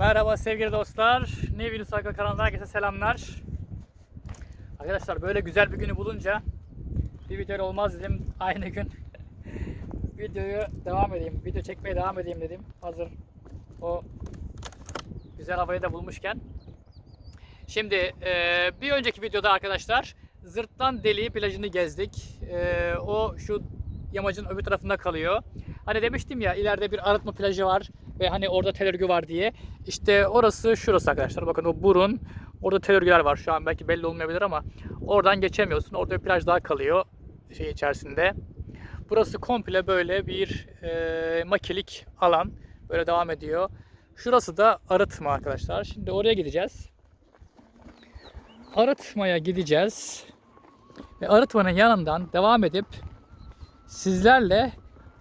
Merhaba sevgili dostlar. New Yunus Arka kanalına herkese selamlar. Arkadaşlar böyle güzel bir günü bulunca bir video olmaz dedim aynı gün. Videoyu devam edeyim, video çekmeye devam edeyim dedim. Hazır o güzel havayı da bulmuşken. Şimdi e, bir önceki videoda arkadaşlar Zırtlan Deliği plajını gezdik. E, o şu yamacın öbür tarafında kalıyor. Hani demiştim ya ileride bir arıtma plajı var ve hani orada tel örgü var diye. İşte orası şurası arkadaşlar. Bakın o burun. Orada tel örgüler var. Şu an belki belli olmayabilir ama oradan geçemiyorsun. Orada bir plaj daha kalıyor şey içerisinde. Burası komple böyle bir e, makilik alan. Böyle devam ediyor. Şurası da arıtma arkadaşlar. Şimdi oraya gideceğiz. Arıtmaya gideceğiz. Ve arıtmanın yanından devam edip sizlerle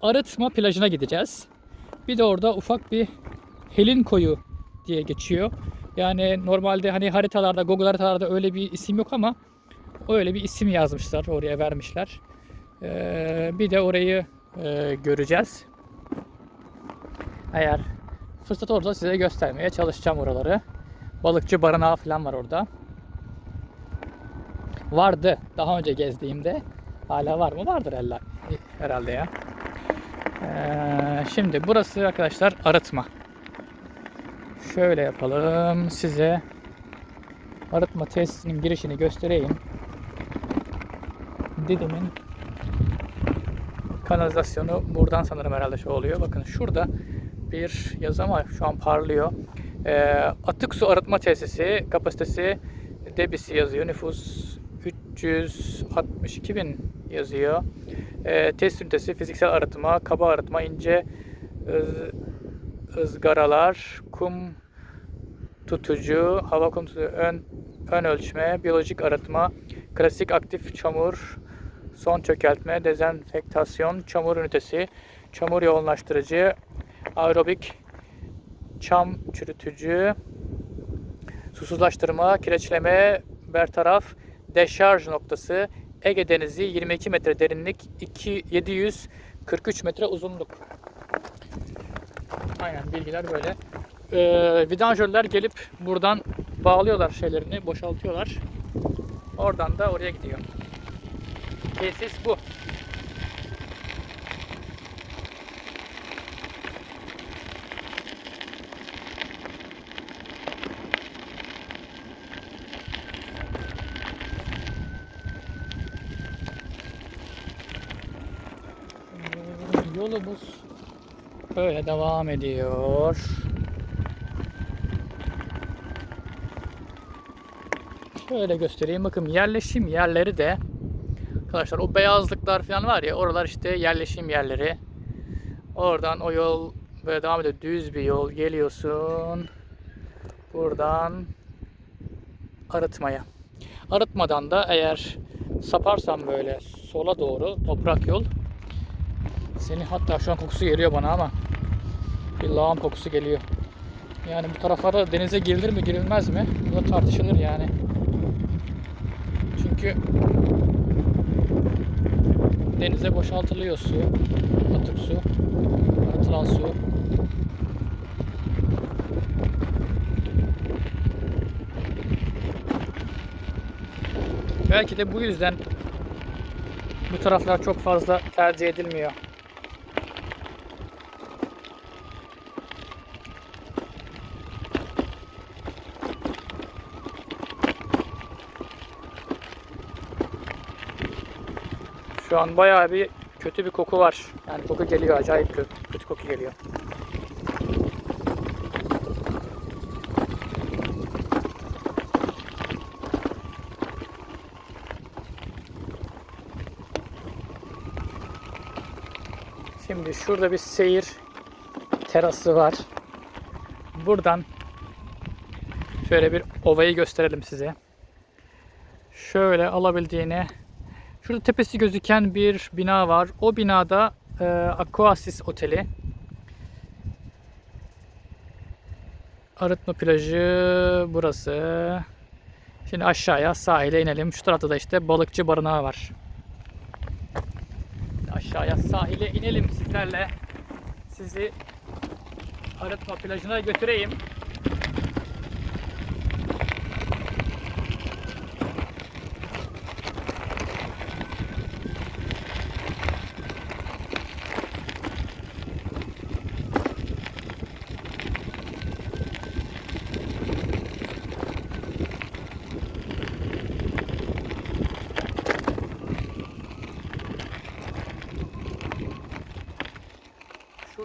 arıtma plajına gideceğiz. Bir de orada ufak bir Helin koyu diye geçiyor. Yani normalde hani haritalarda, Google haritalarda öyle bir isim yok ama öyle bir isim yazmışlar, oraya vermişler. Ee, bir de orayı e, göreceğiz. Eğer fırsat olursa size göstermeye çalışacağım oraları. Balıkçı barınağı falan var orada. Vardı daha önce gezdiğimde. Hala var mı? Vardır herhalde, ya. Ee, şimdi burası arkadaşlar arıtma. Şöyle yapalım size arıtma tesisinin girişini göstereyim. Didim'in kanalizasyonu buradan sanırım herhalde şu oluyor. Bakın şurada bir yazı ama şu an parlıyor. Ee, atık su arıtma tesisi kapasitesi debisi yazıyor. Nüfus 362 bin yazıyor. Ee, test ünitesi fiziksel arıtma, kaba arıtma, ince ız, ızgaralar, kum tutucu, hava kum tutucu, ön, ön ölçme, biyolojik arıtma, klasik aktif çamur, son çökeltme, dezenfektasyon, çamur ünitesi, çamur yoğunlaştırıcı, aerobik, çam çürütücü, susuzlaştırma, kireçleme, bertaraf, deşarj noktası, Ege Denizi 22 metre derinlik, 2, 743 metre uzunluk. Aynen bilgiler böyle. Ee, vidanjörler gelip buradan bağlıyorlar şeylerini, boşaltıyorlar. Oradan da oraya gidiyor. Tesis bu. Ee, Yolumuz böyle devam ediyor. Şöyle göstereyim. Bakın yerleşim yerleri de arkadaşlar o beyazlıklar falan var ya oralar işte yerleşim yerleri. Oradan o yol böyle devam ediyor. Düz bir yol geliyorsun. Buradan arıtmaya. Arıtmadan da eğer saparsan böyle sola doğru toprak yol seni hatta şu an kokusu geliyor bana ama bir lağım kokusu geliyor. Yani bu taraflara denize girilir mi girilmez mi? Bu da tartışılır yani. Çünkü denize boşaltılıyor su. Atık su. Arıtılan su. Belki de bu yüzden bu taraflar çok fazla tercih edilmiyor. Şu an bayağı bir kötü bir koku var. Yani koku geliyor acayip kötü, kötü koku geliyor. Şimdi şurada bir seyir terası var. Buradan şöyle bir ovayı gösterelim size. Şöyle alabildiğini Şurada tepesi gözüken bir bina var. O binada e, Aquasis Oteli. Arıtma plajı burası. Şimdi aşağıya sahile inelim. Şu tarafta da işte balıkçı barınağı var. Aşağıya sahile inelim sizlerle. Sizi arıtma plajına götüreyim.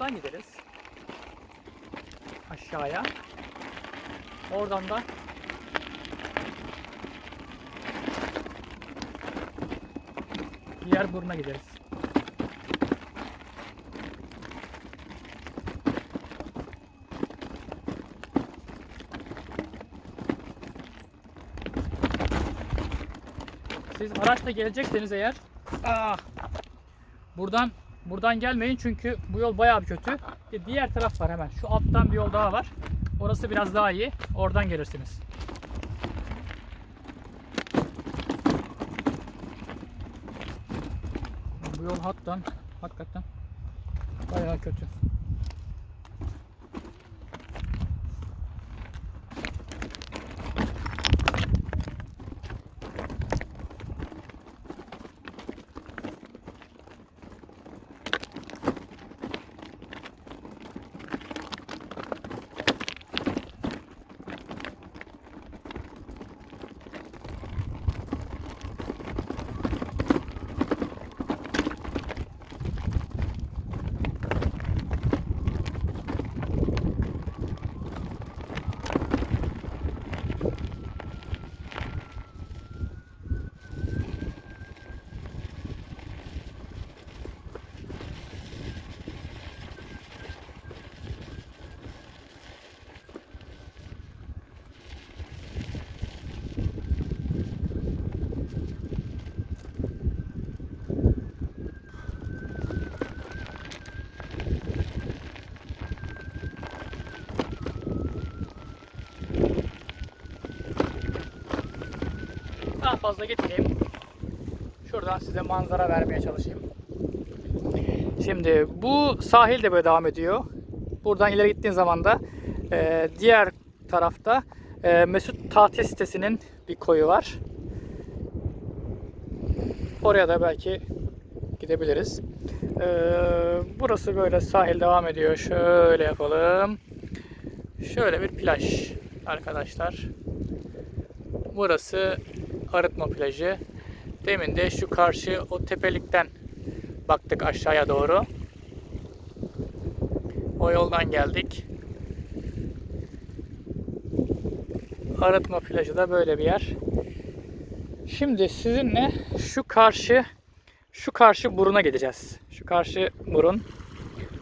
buradan gideriz. Aşağıya. Oradan da diğer buruna gideriz. Siz araçla gelecekseniz eğer ah, buradan buradan gelmeyin çünkü bu yol bayağı bir kötü. Bir diğer taraf var hemen. Şu alttan bir yol daha var. Orası biraz daha iyi. Oradan gelirsiniz. Bu yol hattan hakikaten bayağı kötü. Fazla gitmeyeyim. Şuradan size manzara vermeye çalışayım. Şimdi bu sahil de böyle devam ediyor. Buradan ileri gittiğin zaman da e, diğer tarafta e, Mesut tatil sitesinin bir koyu var. Oraya da belki gidebiliriz. E, burası böyle sahil devam ediyor. Şöyle yapalım. Şöyle bir plaj arkadaşlar. Burası Arıtma plajı. Demin de şu karşı o tepelikten baktık aşağıya doğru. O yoldan geldik. Arıtma plajı da böyle bir yer. Şimdi sizinle şu karşı şu karşı buruna gideceğiz. Şu karşı burun.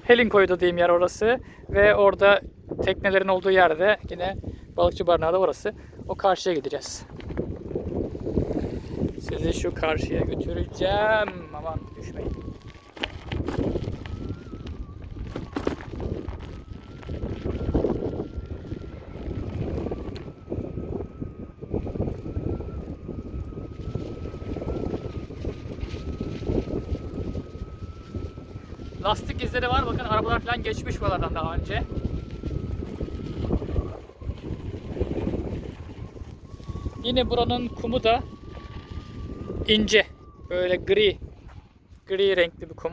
Helin koyu dediğim yer orası ve orada teknelerin olduğu yerde yine balıkçı barınağı da orası. O karşıya gideceğiz. Sizi şu karşıya götüreceğim. Aman düşmeyin. Lastik izleri var. Bakın arabalar falan geçmiş buralardan daha önce. Yine buranın kumu da ince. Böyle gri. Gri renkli bir kum.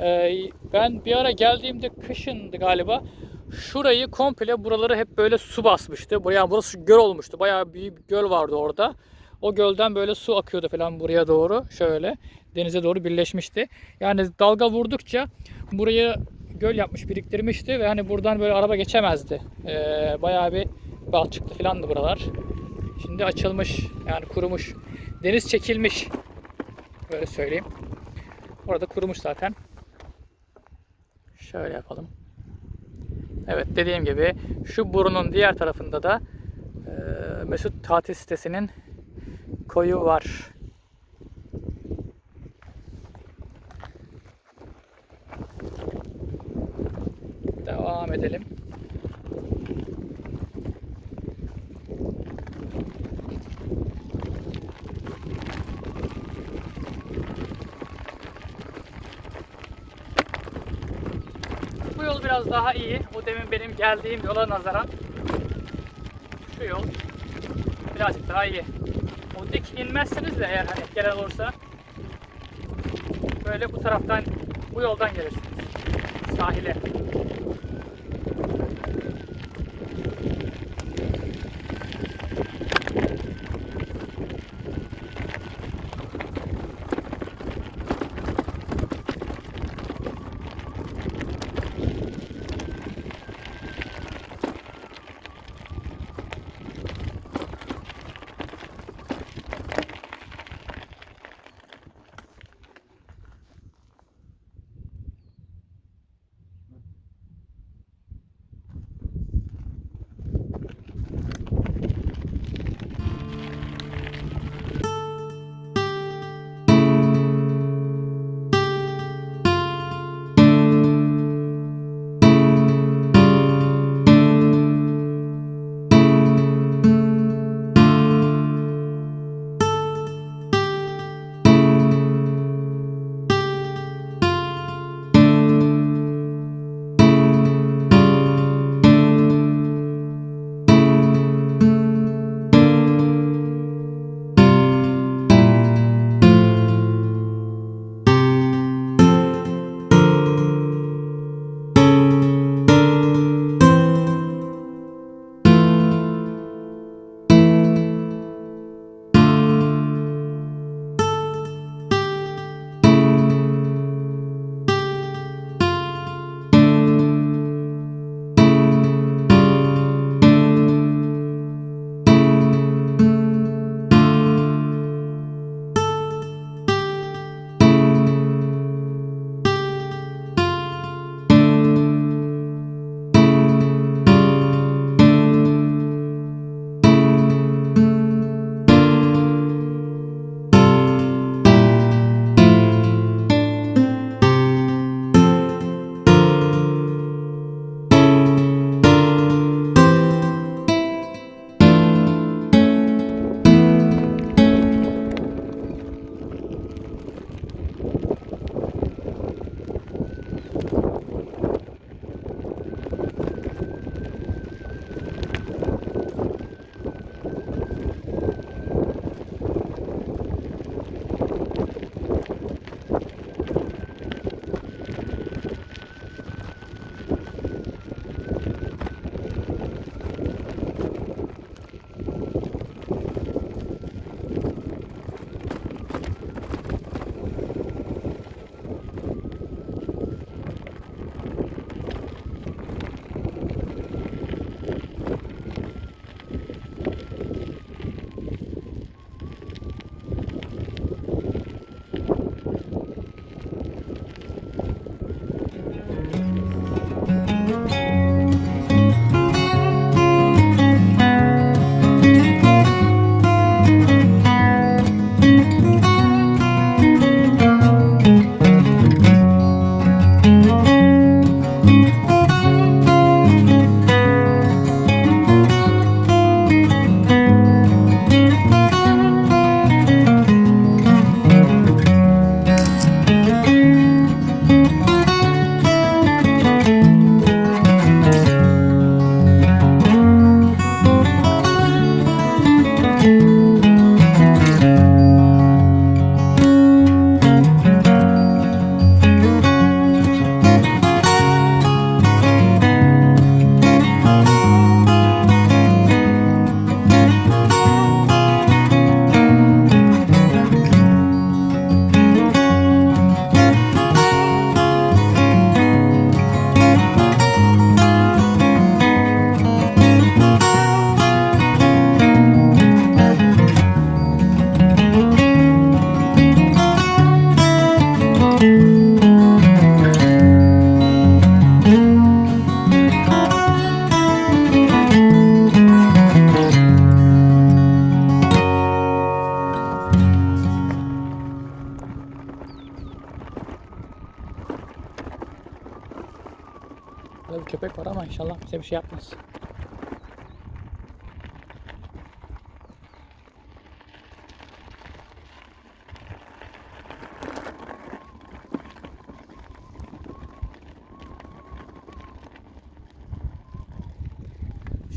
Ee, ben bir ara geldiğimde kışındı galiba. Şurayı komple buraları hep böyle su basmıştı. Buraya burası göl olmuştu. Bayağı büyük bir göl vardı orada. O gölden böyle su akıyordu falan buraya doğru. Şöyle denize doğru birleşmişti. Yani dalga vurdukça burayı göl yapmış biriktirmişti ve hani buradan böyle araba geçemezdi. Ee, bayağı bir balçıklı falandı buralar. Şimdi açılmış yani kurumuş. Deniz çekilmiş. Böyle söyleyeyim. Orada kurumuş zaten. Şöyle yapalım. Evet dediğim gibi şu burunun diğer tarafında da e, Mesut tatil sitesinin koyu var. Devam edelim. Bu yol biraz daha iyi. O demin benim geldiğim yola nazaran şu yol birazcık daha iyi. O dik inmezseniz de eğer hani gelen olursa böyle bu taraftan bu yoldan gelirsiniz sahile.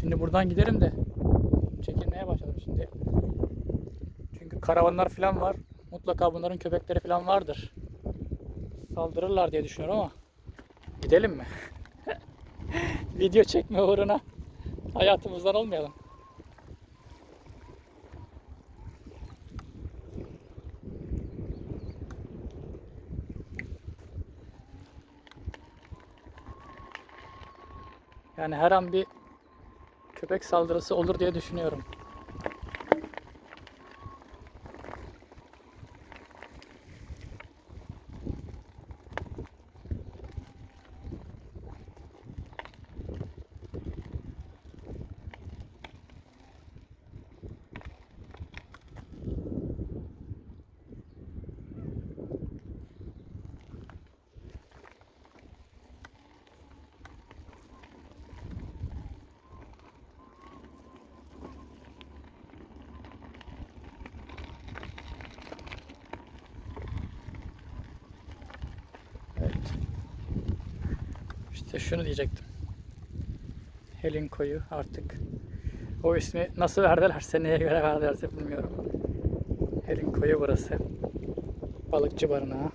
Şimdi buradan giderim de çekinmeye başladım şimdi. Çünkü karavanlar falan var. Mutlaka bunların köpekleri falan vardır. Saldırırlar diye düşünüyorum ama gidelim mi? Video çekme uğruna hayatımızdan olmayalım. Yani her an bir köpek saldırısı olur diye düşünüyorum. İşte şunu diyecektim. Helin koyu artık. O ismi nasıl verdilerse, neye göre verdilerse bilmiyorum. Helin koyu burası. Balıkçı barınağı.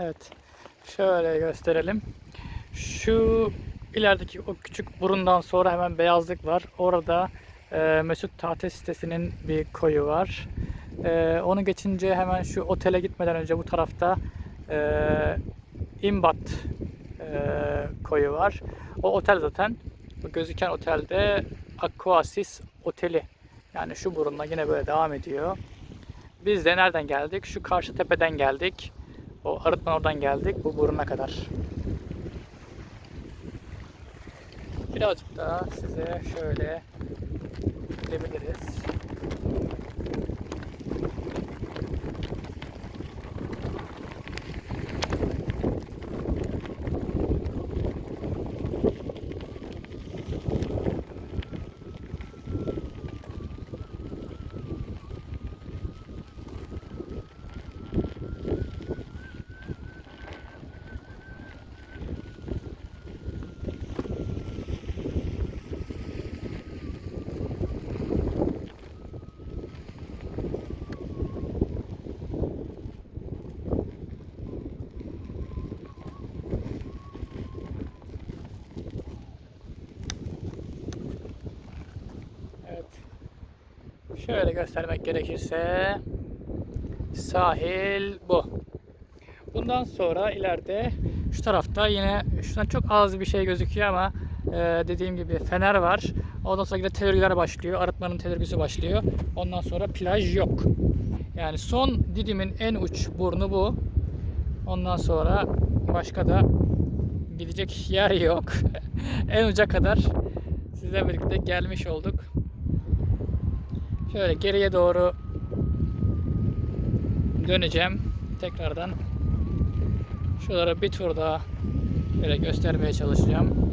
Evet. Şöyle gösterelim. Şu ilerideki o küçük burundan sonra hemen beyazlık var. Orada e, Mesut Tatil sitesinin bir koyu var. E, onu geçince hemen şu otele gitmeden önce bu tarafta e, İmbat e, koyu var. O otel zaten bu gözüken otelde Aquasis Oteli. Yani şu burunla yine böyle devam ediyor. Biz de nereden geldik? Şu karşı tepeden geldik. O arıtman oradan geldik bu buruna kadar. Birazcık daha size şöyle gidebiliriz. Evet. Şöyle göstermek gerekirse sahil bu. Bundan sonra ileride şu tarafta yine şuradan çok az bir şey gözüküyor ama e, dediğim gibi fener var. Ondan sonra yine telörgüler başlıyor. Arıtmanın telörgüsü başlıyor. Ondan sonra plaj yok. Yani son Didim'in en uç burnu bu. Ondan sonra başka da gidecek yer yok. en uca kadar sizle birlikte gelmiş olduk. Şöyle geriye doğru döneceğim. Tekrardan şuralara bir tur daha böyle göstermeye çalışacağım.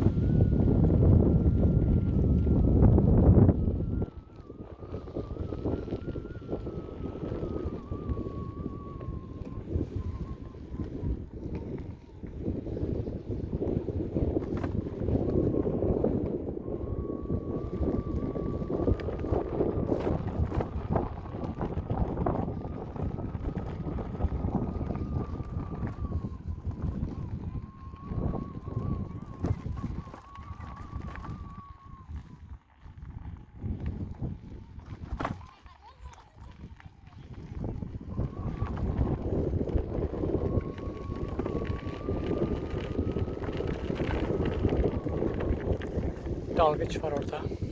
Dalgıç var orada.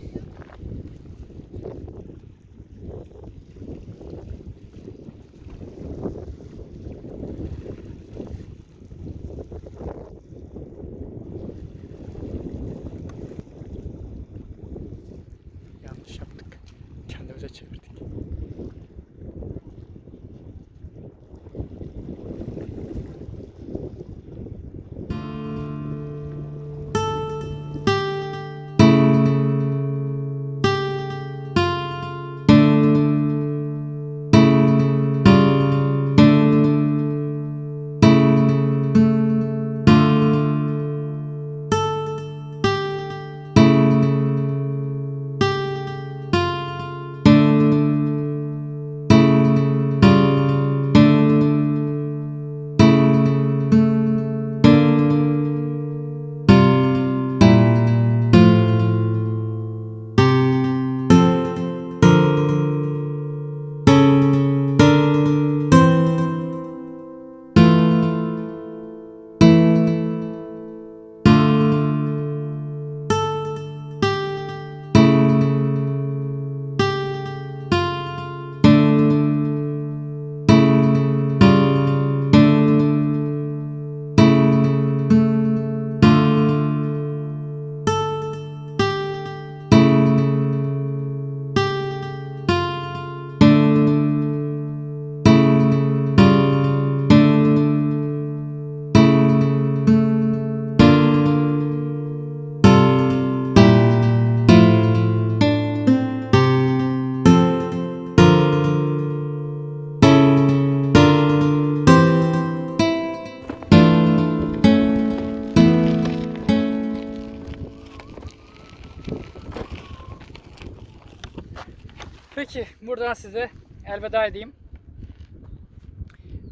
Peki buradan size elveda edeyim.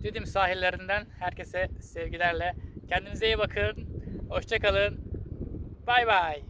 Didim sahillerinden herkese sevgilerle. Kendinize iyi bakın. Hoşçakalın. Bay bay.